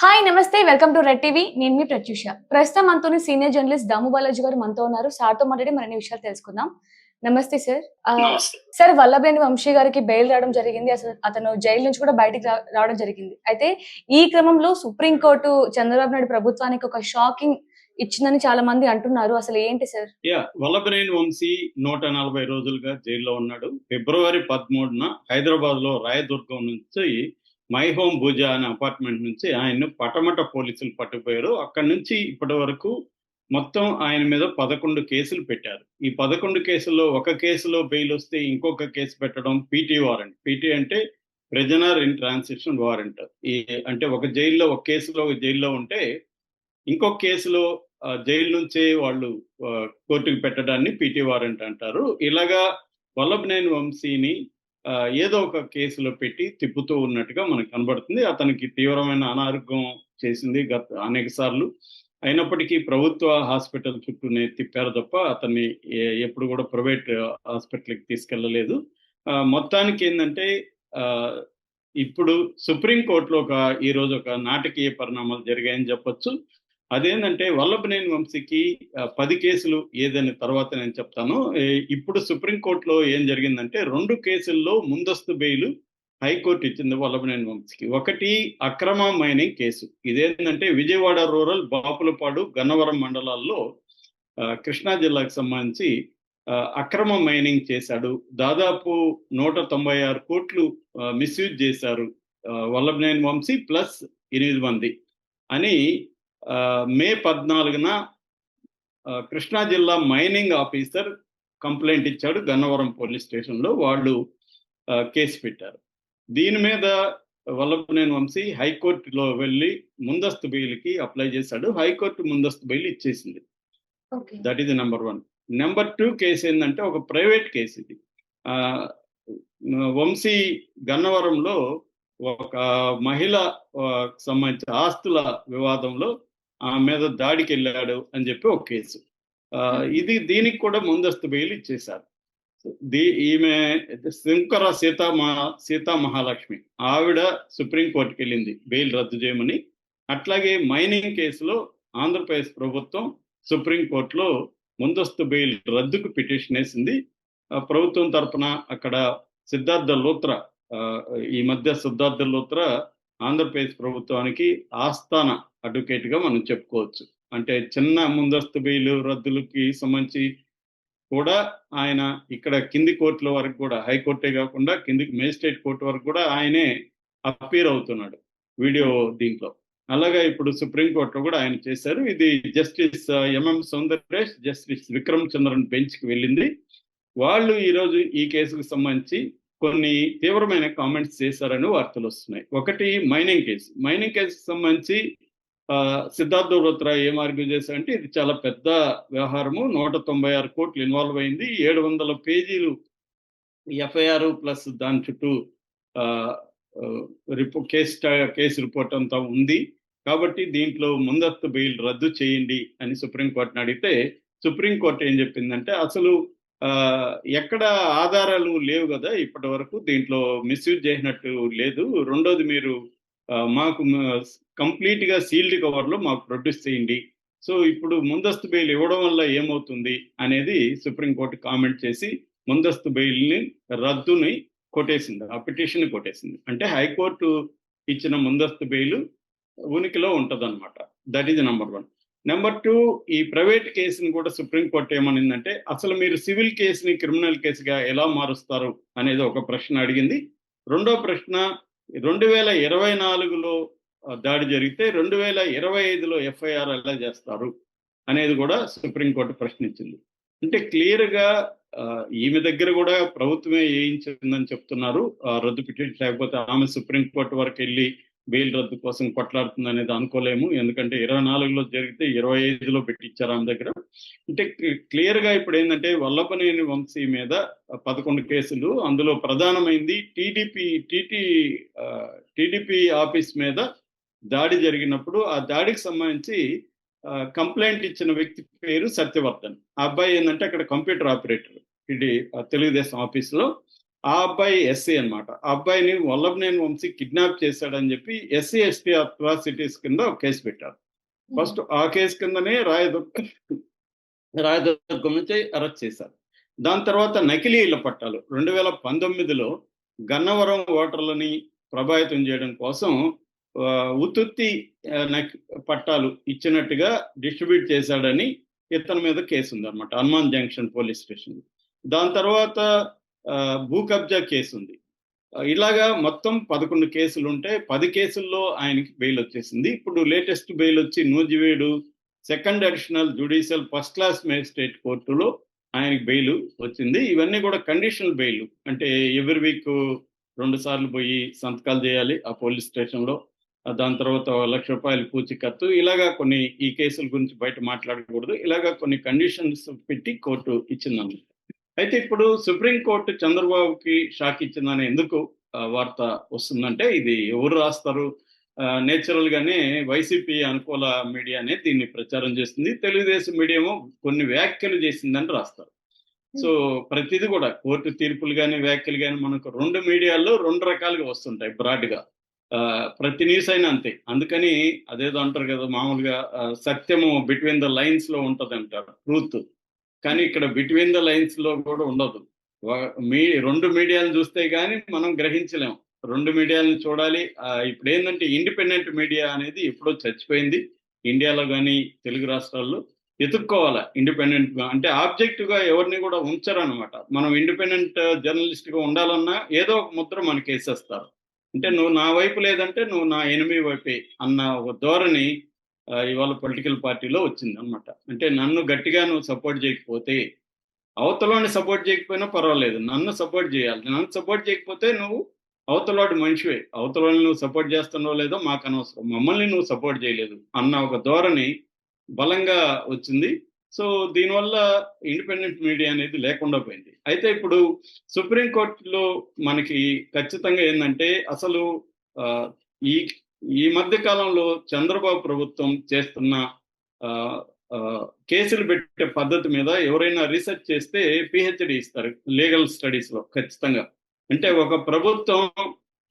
Hi నమస్తే welcome to red TV నేను మీ ప్రత్యూష. ప్రస్తుతం మనతోని సీనియర్ జర్నలిస్ట్ దాము బాలాజీ గారు మనతో ఉన్నారు. సార్తో మాట్లాడి మరిన్ని విషయాలు తెలుసుకుందాం. నమస్తే సార్ సార్ వల్లభనేని వంశీ గారికి బెయిల్ రావడం జరిగింది. అసలు అతను జైలు నుంచి కూడా బయటికి రావడం జరిగింది. అయితే ఈ క్రమంలో సుప్రీంకోర్టు చంద్రబాబు నాయుడు ప్రభుత్వానికి ఒక షాకింగ్ ఇచ్చిందని చాలా మంది అంటున్నారు. అసలు ఏంటి సార్ యా వల్లభనేని వంశీ నూట నలభై రోజులుగా జైల్లో ఉన్నాడు. ఫిబ్రవరి పదమూడున హైదరాబాద్లో రాయదుర్గం నుంచి మై హోమ్ భుజ అనే అపార్ట్మెంట్ నుంచి ఆయన్ను పటమట పోలీసులు పట్టుకుపోయారు. అక్కడి నుంచి ఇప్పటి వరకు మొత్తం ఆయన మీద పదకొండు కేసులు పెట్టారు. ఈ పదకొండు కేసుల్లో ఒక కేసులో బెయిల్ వస్తే ఇంకొక కేసు పెట్టడం పీటీ వారెంట్. పీటీ అంటే ప్రెజనర్ ఇన్ ట్రాన్సాక్షన్ వారెంట్ ఈ అంటే ఒక జైల్లో ఒక కేసులో ఒక జైల్లో ఉంటే ఇంకొక కేసులో జైలు నుంచే వాళ్ళు కోర్టుకు పెట్టడాన్ని పీటీ వారెంట్ అంటారు. ఇలాగా వల్లభనేని వంశీని ఏదో ఒక కేసులో పెట్టి తిప్పుతూ ఉన్నట్టుగా మనకు కనబడుతుంది. అతనికి తీవ్రమైన అనారోగ్యం చేసింది గత అనేక సార్లు. అయినప్పటికీ ప్రభుత్వ హాస్పిటల్ చుట్టూనే తిప్పారు తప్ప అతన్ని ఏ- ఎప్పుడు కూడా ప్రైవేట్ హాస్పిటల్కి తీసుకెళ్ళలేదు. మొత్తానికి ఏంటంటే ఇప్పుడు సుప్రీంకోర్టులో ఒక ఈ రోజు ఒక నాటకీయ పరిణామాలు జరిగాయని చెప్పొచ్చు. అదేంటంటే వల్లభనేని వంశీకి పది కేసులు ఏదని తర్వాత నేను చెప్తాను. ఇప్పుడు సుప్రీంకోర్టులో ఏం జరిగిందంటే రెండు కేసుల్లో ముందస్తు బెయిల్ హైకోర్టు ఇచ్చింది వల్లభనేని వంశీకి. ఒకటి అక్రమ మైనింగ్ కేసు. ఇదేంటంటే విజయవాడ రూరల్ బాపులపాడు గన్నవరం మండలాల్లో కృష్ణా జిల్లాకు సంబంధించి అక్రమ మైనింగ్ చేశాడు. దాదాపు నూట తొంభై ఆరు కోట్లు మిస్యూజ్ చేశారు వల్లభనేని వంశీ ప్లస్ ఎనిమిది మంది అని మే పద్నాలుగున కృష్ణా జిల్లా మైనింగ్ ఆఫీసర్ కంప్లైంట్ ఇచ్చాడు గన్నవరం పోలీస్ స్టేషన్లో. వాళ్ళు కేసు పెట్టారు. దీని మీద వల్లభనేని వంశీ హైకోర్టులో వెళ్ళి ముందస్తు బెయిల్కి అప్లై చేశాడు. హైకోర్టు ముందస్తు బెయిల్ ఇచ్చేసింది. That is number one number two case ఏంటంటే ఒక ప్రైవేట్ కేసు ఇది. ఆ, వంశీ గన్నవరంలో ఒక మహిళ సంబంధించిన ఆస్తుల వివాదంలో ఆమె మీద దాడికి వెళ్ళాడు అని చెప్పి ఒక కేసు. ఆ, ఇది దీనికి కూడా ముందస్తు బెయిల్ ఇచ్చేశారు. దీ ఈమె శంకర సీతా మహా సీతా మహాలక్ష్మి ఆవిడ సుప్రీంకోర్టుకి వెళ్ళింది బెయిల్ రద్దు చేయమని. అట్లాగే మైనింగ్ కేసులో ఆంధ్రప్రదేశ్ ప్రభుత్వం సుప్రీంకోర్టులో ముందస్తు బెయిల్ రద్దుకు పిటిషన్ వేసింది. ప్రభుత్వం తరపున అక్కడ సిద్ధార్థ లోత్ర ఈ మధ్య సిద్ధార్థ లోత్ర ఆంధ్రప్రదేశ్ ప్రభుత్వానికి ఆస్థాన అడ్వకేట్గా మనం చెప్పుకోవచ్చు. అంటే చిన్న ముందస్తు బెయిల్ రద్దులకి సంబంధించి కూడా ఆయన ఇక్కడ కింది కోర్టుల వరకు కూడా హైకోర్టే కాకుండా కిందికి మేజిస్ట్రేట్ కోర్టు వరకు కూడా ఆయనే అపీర్ అవుతున్నాడు వీడియో దీంట్లో. అలాగే ఇప్పుడు సుప్రీంకోర్టులో కూడా ఆయన చేశారు. ఇది justice MM Sundresh justice Vikram Chandran బెంచ్కి వెళ్ళింది. వాళ్ళు ఈరోజు ఈ కేసుకు సంబంధించి కొన్ని తీవ్రమైన కామెంట్స్ చేశారని వార్తలు వస్తున్నాయి. ఒకటి మైనింగ్ కేసు. మైనింగ్ కేసుకు సంబంధించి సిద్ధార్థ లోత్రా ఏం ఆర్గ్యూ చేశారంటే ఇది చాలా పెద్ద వ్యవహారము. నూట తొంభై ఆరు కోట్లు ఇన్వాల్వ్ అయింది. ఏడు వందల పేజీలు ఎఫ్ఐఆర్ ప్లస్ దాని చుట్టూ రిపో కేసు కేసు రిపోర్ట్ అంతా ఉంది. కాబట్టి దీంట్లో ముందస్తు బెయిల్ రద్దు చేయండి అని సుప్రీంకోర్టును అడిగితే సుప్రీంకోర్టు ఏం చెప్పిందంటే అసలు ఎక్కడ ఆధారాలు లేవు కదా ఇప్పటి వరకు దీంట్లో మిస్యూజ్ చేసినట్టు లేదు. రెండోది మీరు మాకు కంప్లీట్గా సీల్డ్ కవర్లో మాకు ప్రొడ్యూస్ చేయండి. సో ఇప్పుడు ముందస్తు బెయిల్ ఇవ్వడం వల్ల ఏమవుతుంది అనేది సుప్రీంకోర్టు కామెంట్ చేసి ముందస్తు బెయిల్ని రద్దుని కొట్టేసింది ఆ పిటిషన్ కొట్టేసింది. అంటే హైకోర్టు ఇచ్చిన ముందస్తు బెయిల్ ఉనికిలో ఉంటది that is number one number two ఈ ప్రైవేట్ కేసుని కూడా సుప్రీంకోర్టు ఏమనిందంటే అసలు మీరు సివిల్ కేసుని క్రిమినల్ కేసుగా ఎలా మారుస్తారు అనేది ఒక ప్రశ్న అడిగింది. రెండో ప్రశ్న రెండు వేల ఇరవై నాలుగులో దాడి జరిగితే రెండు వేల ఇరవై ఐదులో ఎఫ్ఐఆర్ ఎలా చేస్తారు అనేది కూడా సుప్రీంకోర్టు ప్రశ్నించింది. అంటే క్లియర్గా ఆ, ఈమె దగ్గర కూడా ప్రభుత్వమే వేయించిందని చెప్తున్నారు. ఆ, రద్దు పిటిషన్ లేకపోతే ఆమె సుప్రీంకోర్టు వరకు వెళ్ళి బెయిల్ రద్దు కోసం కొట్లాడుతుంది అనేది అనుకోలేము. ఎందుకంటే ఇరవై నాలుగులో జరిగితే ఇరవై ఐదులో పెట్టించారు ఆమె దగ్గర. అంటే క్లియర్గా ఇప్పుడు ఏంటంటే వల్లభనేని వంశీ మీద పదకొండు కేసులు. అందులో ప్రధానమైంది టీడీపీ టీటీ టీడీపీ ఆఫీస్ మీద దాడి జరిగినప్పుడు ఆ దాడికి సంబంధించి కంప్లైంట్ ఇచ్చిన వ్యక్తి పేరు సత్యవర్ధన్. ఆ అబ్బాయి ఏంటంటే అక్కడ కంప్యూటర్ ఆపరేటర్. ఇది తెలుగుదేశం ఆఫీస్లో ఆ అబ్బాయి ఎస్సీ అన్నమాట. ఆ అబ్బాయిని వల్లభనేని వంశీ కిడ్నాప్ చేశాడని చెప్పి ఎస్సీ ఎస్టీ అట్రాసిటీస్ కింద ఒక కేసు పెట్టారు. ఫస్ట్ ఆ కేసు కిందనే రాయదుర్గం రాయదుర్గం నుంచి అరెస్ట్ చేశారు. దాని తర్వాత నకిలీ ఇళ్ళ పట్టాలు. రెండు వేల పంతొమ్మిదిలో గన్నవరం ఓటర్లని ప్రభావితం చేయడం కోసం ఉత్తుత్తి పట్టాలు ఇచ్చినట్టుగా డిస్ట్రిబ్యూట్ చేశాడని ఇతని మీద కేసు ఉంది హనుమాన్ జంక్షన్ పోలీస్ స్టేషన్ దాని తర్వాత భూ కబ్జా కేసు ఉంది ఇలాగా మొత్తం పదకొండు కేసులు ఉంటే పది కేసుల్లో ఆయనకి బెయిల్ వచ్చేసింది ఇప్పుడు లేటెస్ట్ బెయిల్ వచ్చి Nuzvid second additional judicial first class magistrate కోర్టులో ఆయనకి బెయిల్ వచ్చింది. ఇవన్నీ కూడా కండిషనల్ బెయిల్. అంటే ఎవ్రీ వీక్ రెండు సార్లు పోయి సంతకాలు చేయాలి ఆ పోలీస్ స్టేషన్లో. దాని తర్వాత లక్ష రూపాయలు పూచికత్తు ఇలాగా కొన్ని ఈ కేసుల గురించి బయట మాట్లాడకూడదు. ఇలాగా కొన్ని కండిషన్స్ పెట్టి కోర్టు ఇచ్చిందన్నమాట అయితే ఇప్పుడు సుప్రీంకోర్టు చంద్రబాబుకి షాక్ ఇచ్చిందని ఎందుకు వార్త వస్తుందంటే ఇది ఎవరు రాస్తారు? నేచురల్ గానే వైసీపీ అనుకూల మీడియానే దీన్ని ప్రచారం చేస్తుంది. తెలుగుదేశం మీడియము కొన్ని వ్యాఖ్యలు చేసిందని రాస్తారు. సో ప్రతిదీ కూడా కోర్టు తీర్పులు కానీ వ్యాఖ్యలు కానీ మనకు రెండు మీడియాల్లో రెండు రకాలుగా వస్తుంటాయి బ్రాడ్గా ఆ, ప్రతి న్యూస్ అయినా అంతే. అందుకని అదేదో అంటారు కదా మామూలుగా సత్యము బిట్వీన్ ద లైన్స్లో ఉంటది అంటారు ట్రూత్ కానీ ఇక్కడ బిట్వీన్ ద లైన్స్లో కూడా ఉండదు. మీ రెండు మీడియాలు చూస్తే గానీ మనం గ్రహించలేం. రెండు మీడియాలను చూడాలి. ఇప్పుడు ఏంటంటే ఇండిపెండెంట్ మీడియా అనేది ఎప్పుడో చచ్చిపోయింది. ఇండియాలో కానీ తెలుగు రాష్ట్రాల్లో ఎదుర్కోవాలి ఇండిపెండెంట్గా? అంటే ఆబ్జెక్టివ్గా ఎవరిని కూడా ఉంచారనమాట మనం ఇండిపెండెంట్ జర్నలిస్ట్గా ఉండాలన్నా ఏదో ఒక ముద్ర మనకి వేసేస్తారు అంటే నువ్వు నా వైపు లేదంటే నువ్వు నా ఎనిమి వైపే అన్న ఒక ధోరణి ఇవాళ పొలిటికల్ పార్టీలో వచ్చింది అనమాట అంటే నన్ను గట్టిగా నువ్వు సపోర్ట్ చేయకపోతే అవతలని సపోర్ట్ చేయకపోయినా పర్వాలేదు. నన్ను సపోర్ట్ చేయాలి. నన్ను సపోర్ట్ చేయకపోతే నువ్వు అవతలాడు మనిషివే. అవతలని నువ్వు సపోర్ట్ చేస్తున్నావు లేదో మాకు అనవసరం. మమ్మల్ని నువ్వు సపోర్ట్ చేయలేదు అన్న ఒక ధోరణి బలంగా వచ్చింది. సో దీనివల్ల ఇండిపెండెంట్ మీడియా అనేది లేకుండా పోయింది. అయితే ఇప్పుడు సుప్రీంకోర్టులో మనకి ఖచ్చితంగా ఏంటంటే అసలు ఆ, ఈ ఈ మధ్య కాలంలో చంద్రబాబు ప్రభుత్వం చేస్తున్న ఆ, కేసులు పెట్టే పద్ధతి మీద ఎవరైనా రీసెర్చ్ చేస్తే పిహెచ్డి ఇస్తారు లీగల్ స్టడీస్లో ఖచ్చితంగా. అంటే ఒక ప్రభుత్వం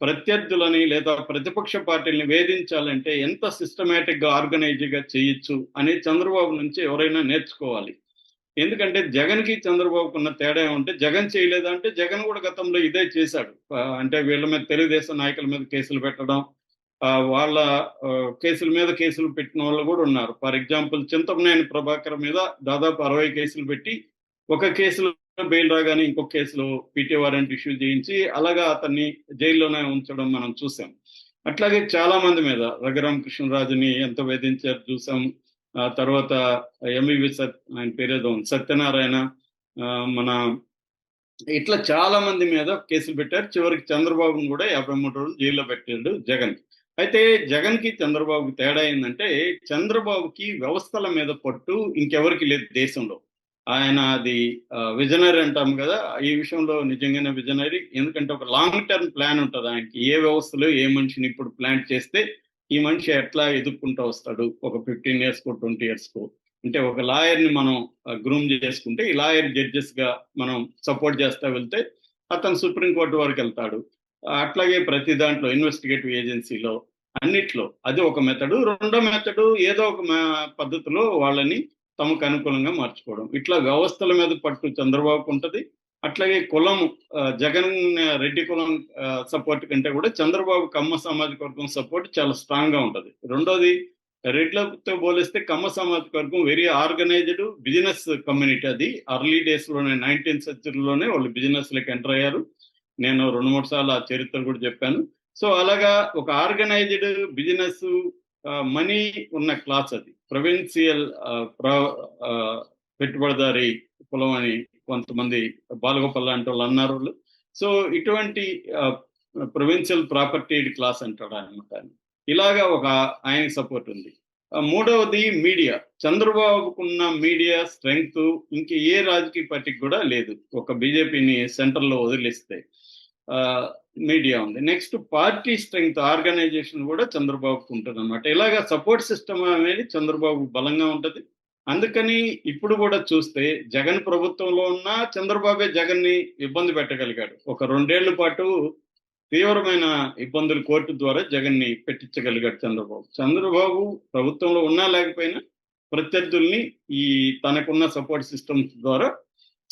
ప్రత్యర్థులని లేదా ప్రతిపక్ష పార్టీలని వేధించాలంటే ఎంత సిస్టమేటిక్గా ఆర్గనైజ్గా చేయొచ్చు అని చంద్రబాబు నుంచి ఎవరైనా నేర్చుకోవాలి. ఎందుకంటే జగన్కి చంద్రబాబుకు ఉన్న తేడా ఏమంటే జగన్ చేయలేదంటే జగన్ కూడా గతంలో ఇదే చేశాడు. అంటే వీళ్ళ మీద తెలుగుదేశం నాయకుల మీద కేసులు పెట్టడం వాళ్ళ కేసుల మీద కేసులు పెట్టిన వాళ్ళు కూడా ఉన్నారు. ఫర్ ఎగ్జాంపుల్ చింతమనేని ప్రభాకర్ మీద దాదాపు అరవై కేసులు పెట్టి ఒక కేసులో బెయిల్ రాగానే ఇంకొక కేసులో పీటీ వారెంట్ ఇష్యూ చేయించి అలాగా అతన్ని జైల్లోనే ఉంచడం మనం చూసాం. అట్లాగే చాలా మంది మీద రఘురామ కృష్ణరాజుని ఎంత వేధించారు చూసాం. ఆ తర్వాత ఎంవివి సత్ ఆయన పేరేదో సత్యనారాయణ మన ఇట్లా చాలా మంది మీద కేసులు పెట్టారు. చివరికి చంద్రబాబును కూడా యాభై మూడు రోజులు జైల్లో పెట్టాడు జగన్ అయితే జగన్కి చంద్రబాబుకి తేడా ఏంటంటే చంద్రబాబుకి వ్యవస్థల మీద పట్టు ఇంకెవరికి లేదు దేశంలో. ఆయన అది విజనరీ అంటాం కదా ఈ విషయంలో నిజంగానే విజనరీ. ఎందుకంటే ఒక లాంగ్ టర్మ్ ప్లాన్ ఉంటుంది ఆయనకి. ఏ వ్యవస్థలో ఏ మనిషిని ఇప్పుడు ప్లాన్ చేస్తే ఈ మనిషి ఎట్లా ఎదుర్కొంటూ వస్తాడు? ఒక ఫిఫ్టీన్ ఇయర్స్ కో ట్వంటీ ఇయర్స్ కో? అంటే ఒక లాయర్ని మనం గ్రూమ్ చేసుకుంటే ఈ లాయర్ జడ్జెస్గా మనం సపోర్ట్ చేస్తా వెళ్తే అతను సుప్రీంకోర్టు వరకు వెళ్తాడు. అట్లాగే ప్రతి దాంట్లో ఇన్వెస్టిగేటివ్ ఏజెన్సీలో అన్నిట్లో అది ఒక మెథడు రెండో మెథడు ఏదో ఒక మ- పద్ధతిలో వాళ్ళని తమకు అనుకూలంగా మార్చుకోవడం. ఇట్లా వ్యవస్థల మీద పట్టు చంద్రబాబుకు ఉంటుంది. అట్లాగే కులం జగన్ రెడ్డి కులం సపోర్ట్ కంటే కూడా చంద్రబాబు కమ్మ సామాజిక వర్గం సపోర్ట్ చాలా స్ట్రాంగ్గా ఉంటది. రెండోది రెడ్లతో పోలిస్తే కమ్మ సామాజిక వర్గం వెరీ ఆర్గనైజ్డ్ బిజినెస్ కమ్యూనిటీ అది. అర్లీ డేస్లోనే నైన్టీన్త్ సెంచరీలోనే వాళ్ళు బిజినెస్ లకి ఎంటర్ అయ్యారు. నేను రెండు మూడు సార్లు ఆ చరిత్ర కూడా చెప్పాను. సో అలాగా ఒక ఆర్గనైజ్డ్ బిజినెస్ మనీ ఉన్న క్లాస్ అది. ప్రొవిన్సియల్ పెట్టుబడిదారి కులం అని కొంతమంది బాలగోపాల్ లాంటి వాళ్ళు అన్నారు. వాళ్ళు. సో ఇటువంటి ప్రొవిన్షియల్ ప్రాపర్టీ క్లాస్ అంటాడు అనమాట ఇలాగా ఒక ఆయనకి సపోర్ట్ ఉంది. మూడవది మీడియా. చంద్రబాబుకున్న మీడియా స్ట్రెంగ్త్ ఇంక ఏ రాజకీయ పార్టీకి కూడా లేదు. ఒక బీజేపీని సెంటర్లో వదిలేస్తే. మీడియా ఉంది. నెక్స్ట్ పార్టీ స్ట్రెంగ్త్ ఆర్గనైజేషన్ కూడా చంద్రబాబుకు ఉంటుంది అనమాట ఇలాగా సపోర్ట్ సిస్టమ్ అనేది చంద్రబాబు బలంగా ఉంటుంది. అందుకని ఇప్పుడు కూడా చూస్తే జగన్ ప్రభుత్వంలో ఉన్న చంద్రబాబే జగన్ని ఇబ్బంది పెట్టగలిగాడు. ఒక రెండేళ్ళ పాటు తీవ్రమైన ఇబ్బందులు కోర్టు ద్వారా జగన్ని పెట్టించగలిగాడు చంద్రబాబు. చంద్రబాబు ప్రభుత్వంలో ఉన్నా లేకపోయినా ప్రత్యర్థుల్ని ఈ తనకున్న సపోర్ట్ సిస్టమ్స్ ద్వారా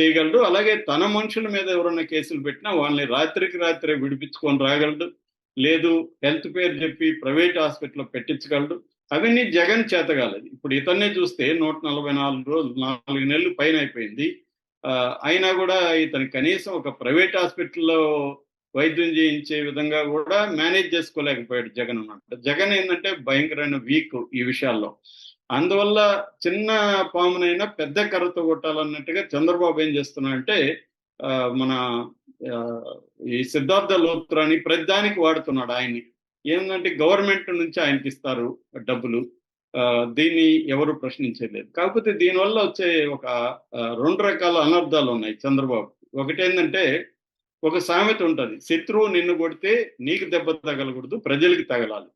చేయగలడు. అలాగే తన మనుషుల మీద ఎవరైనా కేసులు పెట్టినా వాళ్ళని రాత్రికి రాత్రే విడిపించుకొని రాగలడు. లేదు హెల్త్ పేరు చెప్పి ప్రైవేట్ హాస్పిటల్లో పెట్టించగలడు. అవన్నీ జగన్ చేతగాలేదు ఇప్పుడు ఇతన్నే చూస్తే నూట నలభై నాలుగు రోజులు నాలుగు నెలలు పైన అయిపోయింది. ఆ, అయినా కూడా ఇతను కనీసం ఒక ప్రైవేట్ హాస్పిటల్లో వైద్యం చేయించే విధంగా కూడా మేనేజ్ చేసుకోలేకపోయాడు జగన్ అన్నమాట. జగన్ ఏంటంటే భయంకరమైన వీక్ ఈ విషయాల్లో. అందువల్ల చిన్న పామునైనా పెద్ద కర్రతో కొట్టాలన్నట్టుగా చంద్రబాబు ఏం చేస్తున్నాడంటే ఆ, మన ఈ సిద్ధార్థ లోత్రాని ప్రతిదానికి వాడుతున్నాడు ఆయన్ని. ఏంటంటే గవర్నమెంట్ నుంచి ఆయనకి ఇస్తారు డబ్బులు. ఆ, దీన్ని ఎవరు ప్రశ్నించలేదు. కాకపోతే దీనివల్ల వచ్చే ఒక రెండు రకాల అనర్థాలు ఉన్నాయి చంద్రబాబు. ఒకటేంటంటే ఒక సామెత ఉంటుంది. శత్రువు నిన్ను కొడితే నీకు దెబ్బ తగలకూడదు ప్రజలకు తగలాలి.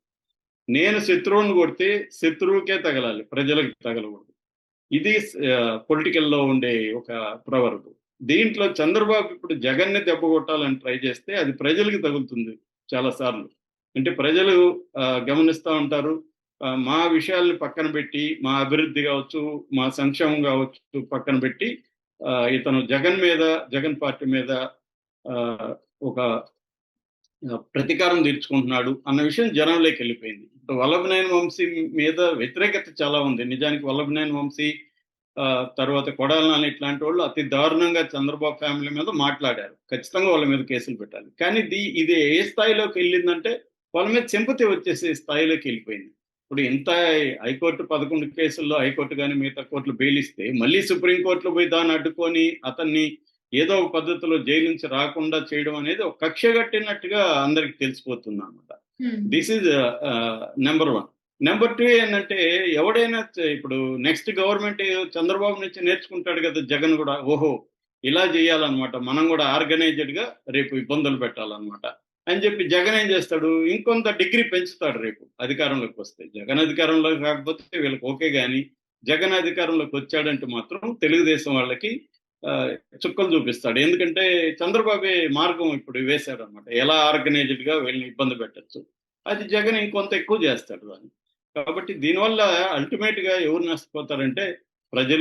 నేను శత్రువుని కొడితే శత్రువుకే తగలాలి ప్రజలకు తగలకూడదు. ఇది పొలిటికల్లో ఉండే ఒక ప్రవర్బు దీంట్లో చంద్రబాబు ఇప్పుడు జగన్ని దెబ్బ కొట్టాలని ట్రై చేస్తే అది ప్రజలకు తగులుతుంది చాలా సార్లు. అంటే ప్రజలు గమనిస్తూ ఉంటారు మా విషయాల్ని పక్కన పెట్టి మా అభివృద్ధి కావచ్చు మా సంక్షేమం కావచ్చు పక్కన పెట్టి ఇతను జగన్ మీద జగన్ పార్టీ మీద ఆ, ఒక ప్రతీకారం తీర్చుకుంటున్నాడు అన్న విషయం జనంలోకి వెళ్ళిపోయింది. ఇప్పుడు వంశీ మీద వ్యతిరేకత చాలా ఉంది. నిజానికి వల్లభనేని వంశీ తర్వాత కొడాలి ఇట్లాంటి వాళ్ళు అతి దారుణంగా చంద్రబాబు ఫ్యామిలీ మీద మాట్లాడారు. ఖచ్చితంగా వాళ్ళ మీద కేసులు పెట్టాలి. కానీ ఇది ఇది ఏ స్థాయిలోకి వెళ్ళిందంటే వాళ్ళ మీద చెంపతి వచ్చేసే స్థాయిలోకి వెళ్ళిపోయింది. ఇప్పుడు ఇంత హైకోర్టు పదకొండు కేసుల్లో హైకోర్టు కానీ మిగతా కోర్టులు బెయిలిస్తే మళ్ళీ సుప్రీంకోర్టులో పోయి దాన్ని అడ్డుకొని అతన్ని ఏదో ఒక పద్ధతిలో జైలు నుంచి రాకుండా చేయడం అనేది ఒక కక్ష కట్టినట్టుగా అందరికి తెలిసిపోతుంది అనమాట this is number one number two ఏంటంటే ఎవడైనా ఇప్పుడు నెక్స్ట్ గవర్నమెంట్ చంద్రబాబు నుంచి నేర్చుకుంటాడు కదా జగన్ కూడా ఓహో ఇలా చేయాలన్నమాట. మనం కూడా ఆర్గనైజ్డ్గా రేపు ఇబ్బందులు పెట్టాలన్నమాట. అని చెప్పి జగన్ ఏం చేస్తాడు? ఇంకొంత డిగ్రీ పెంచుతాడు రేపు అధికారంలోకి వస్తే. జగన్ అధికారంలోకి కాకపోతే వీళ్ళకి ఓకే కానీ జగన్ అధికారంలోకి వచ్చాడంటే మాత్రం తెలుగుదేశం వాళ్ళకి చుక్కలు చూపిస్తాడు. ఎందుకంటే చంద్రబాబే మార్గం ఇప్పుడు వేశాడు అనమాట ఎలా ఆర్గనైజ్డ్గా వీళ్ళని ఇబ్బంది పెట్టచ్చు. అది జగన్ ఇంకొంత ఎక్కువ చేస్తాడు దాన్ని. కాబట్టి దీనివల్ల అల్టిమేట్గా ఎవరు నష్టపోతారంటే ప్రజలే